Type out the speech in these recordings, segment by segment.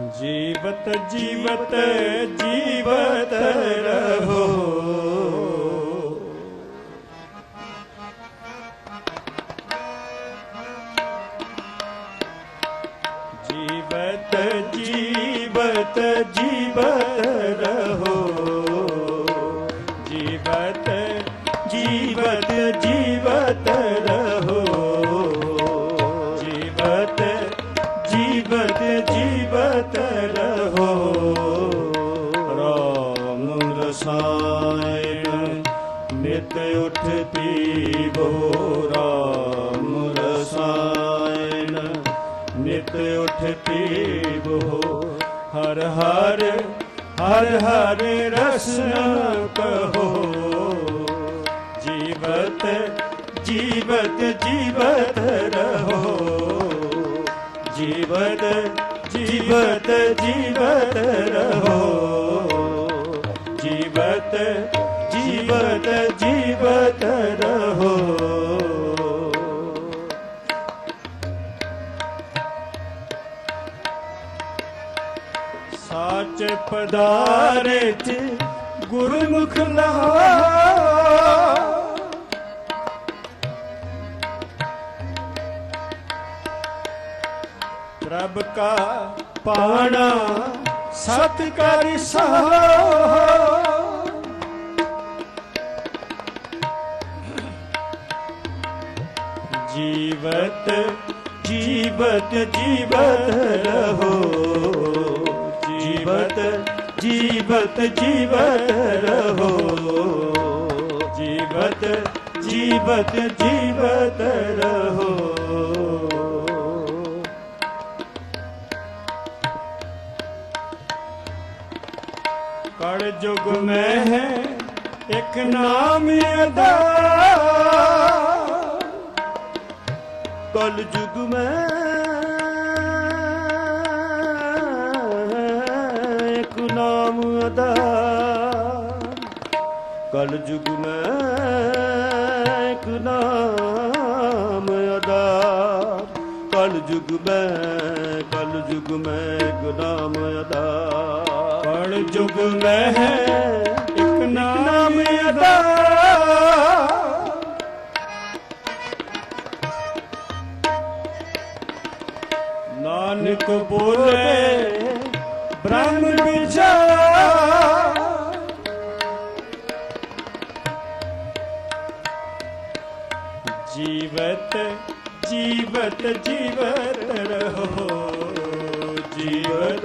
ਜੀਵਤ ਜੀਵਤ ਜੀਵਤ ਰਹੋ। ਜੀਵਤ ਜੀਵਤ ਰਹੋ ਰਾਮ ਰਸਾਇਣ ਨਿਤ ਉਠਤੀ ਬੋ ਰਾਮ ਰਸਾਇਣ ਨਿਤ ਉਠਤੀ ਬੋ ਹਰ ਹਰ ਹਰ ਹਰ ਰਸਨ ਕਹੋ ਜੀਵਤ ਜੀਵਤ ਜੀਵਤ ਰਹੋ ਜੀਵਤ ਜੀਵਤ ਜੀਵਤ ਰਹੋ। ਜੀਵਤ ਜੀਵਤ ਜੀਵਤ ਰਹੋ। ਸਾਚ ਪਦਾਰਥ ਗੁਰਮੁਖ ਲਹਾ ਪ੍ਰਭ ਕਾ ਪਾਣਾ ਸਤ ਕਰਿ ਸਹਾ ਜੀਵਤ ਜੀਵਤ ਜੀਵਤ ਰਹੋ। ਜੀਵਤ ਜੀਵਤ ਜੀਵਤ ਰਹੋ। ਜੀਵਤ ਜੀਵਤ ਜੀਵਤ ਰਹੋ। ਕੜ ਜੁਗ ਮੈਂ ਹੈ, ਇੱਕ ਨਾਮ ਅਦਾ ਕਲ ਯੁਗ ਮੈਂ, ਇੱਕ ਨਾਮ ਅਦਾ ਕਲ ਯੁਗ ਮੈਂ, ਇੱਕ ਨਾਮ ਕਲ ਯੁਗ ਮੈਂ ਕਲ ਯੁਗ ਮੈਂ ਇੱਕ ਨਾਮ ਅਦਾ। ਕੜ ਜੁਗ ਮੈਂ ਹੈ ਇੱਕ ਨਾਮ ਅਦਾ। ਨਾਨਕ ਬੋਲੇ ਬ੍ਰਹਮ ਵਿਚਾਰ। ਜੀਵਤ ਜੀਵਤ ਜੀਵਤ ਰਹੋ, ਜੀਵਤ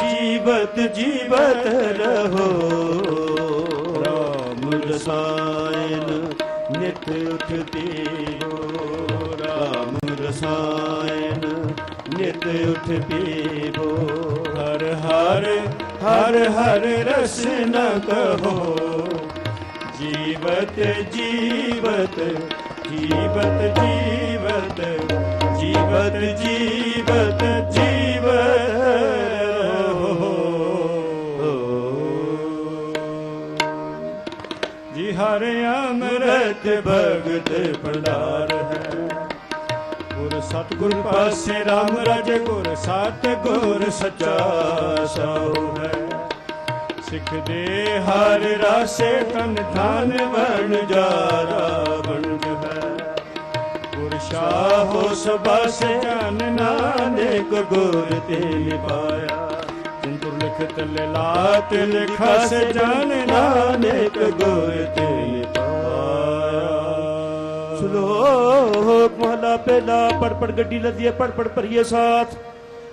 ਜੀਵਤ ਜੀਵਤ ਰਹੋ। ਰਾਮ ਰਸਾਇਨ ਨਿਤ ਉਠਤੀ ਹੋ, ਰਾਮ ਰਸਾਇਨ ਨਿਤ ਉਠਤੀ ਹੋ। ਹਰ ਹਰ ਹਰ ਹਰ ਰਸ ਨ ਕਹੋ, ਜੀਵਤ ਜੀਵਤ ਜੀਵਤ ਜੀਵਤ ਜੀਵਤ ਜੀਵਤ ਜੀਵਤ। ਰਹੋ ਜੀ ਹਰ ਅੰਮ੍ਰਿਤ ਭਗਤ ਭੰਡਾਰ ਹੈ। ਗੁਰ ਸਤਗੁਰ ਪਾਸੇ RAM ਰਜ ਗੁਰ ਸਤ ਗੁਰ ਸਚਾ ਹੈ। ਸਿੱਖ ਦੇ ਹਰ ਰਾਸੇ ਤਨ ਧਨ ਵਣ ਜਾਰਾ। ਸ਼ਾਹੋ ਸਬਸ ਜਨ ਨਾਨਕ ਗੁਰ ਤੇ ਲਿਪਾਇਆ ਚੰਦੁਰ ਲਿਖਤ ਲਾਤ ਲਿਖਾ ਜਨ ਨਾਨਕ ਗੁਰ ਤੇ ਲਿਪਾਇਆ ਸ਼ਲੋਕ ਮਹਲਾ ਪਹਿਲਾ ਪੜ ਪੜ ਗੱਡੀ ਲੱਦੀਏ ਪੜ ਪੜ ਭਰੀਏ ਸਾਥ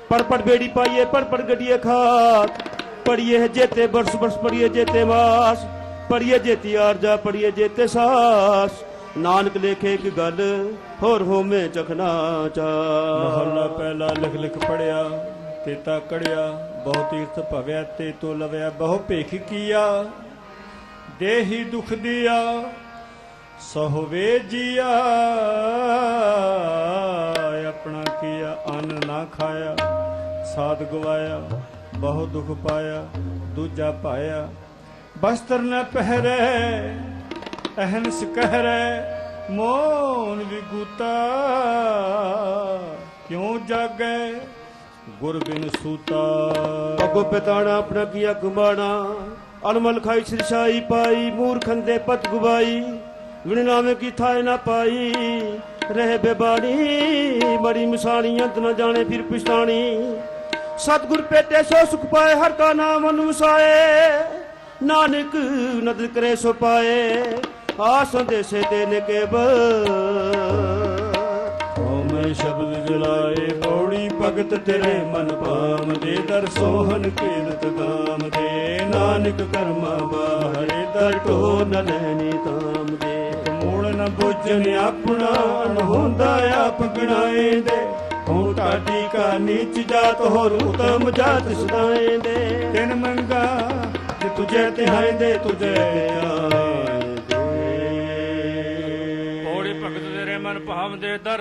ਪੜ ਪੜ ਬੇੜੀ ਪਾਈਏ ਪੜ ਪੜ ਗੱਡੀਏ ਖਾਤ ਪੜੀਏ ਜੇਤੇ ਬਰਸ ਬਰਸ ਪੜੀਏ ਜੇਤੇ ਮਾਸ ਪੜੀਏ ਜੇਤੀ ਆਰਜਾ ਪੜੀਏ ਜੇਤੇ ਸਾਸ ਨਾਨਕ ਲੇਖੇ ਇੱਕ ਗੱਲ, ਹੋਰ ਹੋਮੇ ਚਖਨਾ ਚਾ ਮਹੱਲਾ ਪਹਿਲਾ ਲਿਖ ਲਿਖ ਪੜਿਆ ਤੇਤਾ ਕੜਿਆ, ਬਹੁ ਤੀਰਥ ਭਵਿਆ ਤੇ ਤੋ ਲਵਿਆ, ਬਹੁ ਭੇਖ ਕੀਆ। ਦੇਹੀ ਦੁਖ ਦਿਆ ਸਹਵੇ ਜੀਆ। ਆਪਣਾ ਕੀਆ, ਅੰਨ ਨਾ ਖਾਇਆ, ਸਾਧ ਗਵਾਇਆ, ਬਹੁ ਦੁਖ ਪਾਇਆ, ਦੂਜਾ ਪਾਇਆ ਬਸਤਰ ਨ ਪਹਿਰੇ ਅਹਨਸ ਕਹਿਰੈ ਮੋਨ ਵਿਗੂਤਾ। ਕਿਉ ਜਾਗੈ ਗੁਰ ਬਿਨ ਸੂਤਾ? ਅਗੋ ਪਿਤਾਣਾ, ਆਪਣਾ ਕੀਆ ਕੁਮਾਣਾ ਅਨਮਲ ਖਾਈ ਸਿਰਸ਼ਾਈ ਪਾਈ ਮੂਰਖੰਦੇ ਪਤ ਗੁਬਾਈ। ਵਿਣ ਨਾਮੇ ਕੀ ਥਾਏ ਨਾ ਪਾਈ। ਰਹਿ ਬੇਬਾਣੀ, ਮੜੀ ਮਿਸਾਣੀ ਅੰਤ ਨਾ ਜਾਣੇ ਫਿਰ ਪਛਤਾਣੀ। ਸਤਿਗੁਰ ਪੇਟੇ ਸੋ ਸੁਖ ਪਾਏ, ਹਰ ਕਾ ਨਾਮ ਅਨੁਸਾਏ। ਨਾਨਕ ਨਦਰ ਕਰੇ ਸੋ ਪਾਏ। ਆ ਸੰਦੇਸੇ ਤੇ ਨਿਕੇਬ। ਓਮੈ ਸ਼ਬਦ ਜਲਾਏ, ਪੌੜੀ ਭਗਤ ਤੇਰੇ ਮਨ ਭਾਮ ਦੇ ਦਰ ਸੋਹਨ ਕੀਰਤ ਗਾਮ ਦੇ। ਨਾਨਕ ਕਰਮਾ ਬਾਹਰੇ ਦਰ ਨ ਲੈਣੀ ਤਾਮ ਦੇ। ਮੂੜ ਨ ਬੁੱਝਨ ਆਪਣਾ ਨ ਹੁੰਦਾ ਆਪ ਗਣਾਏ ਦੇ। ਹੂੰ ਟਾਟੀ ਕਾ ਨੀਚ ਜਾਤ ਹੋਰ ਉਤਮ ਜਾਤ ਸਦਾਏ ਦੇ। ਤਿਨ ਮੰਗਾ, ਜੇ ਤੁਝੇ ਤਿਹਾਈ ਦੇ, ਤੁਝੇ ਆਏ ਦੇ ਦੇ ਦਰ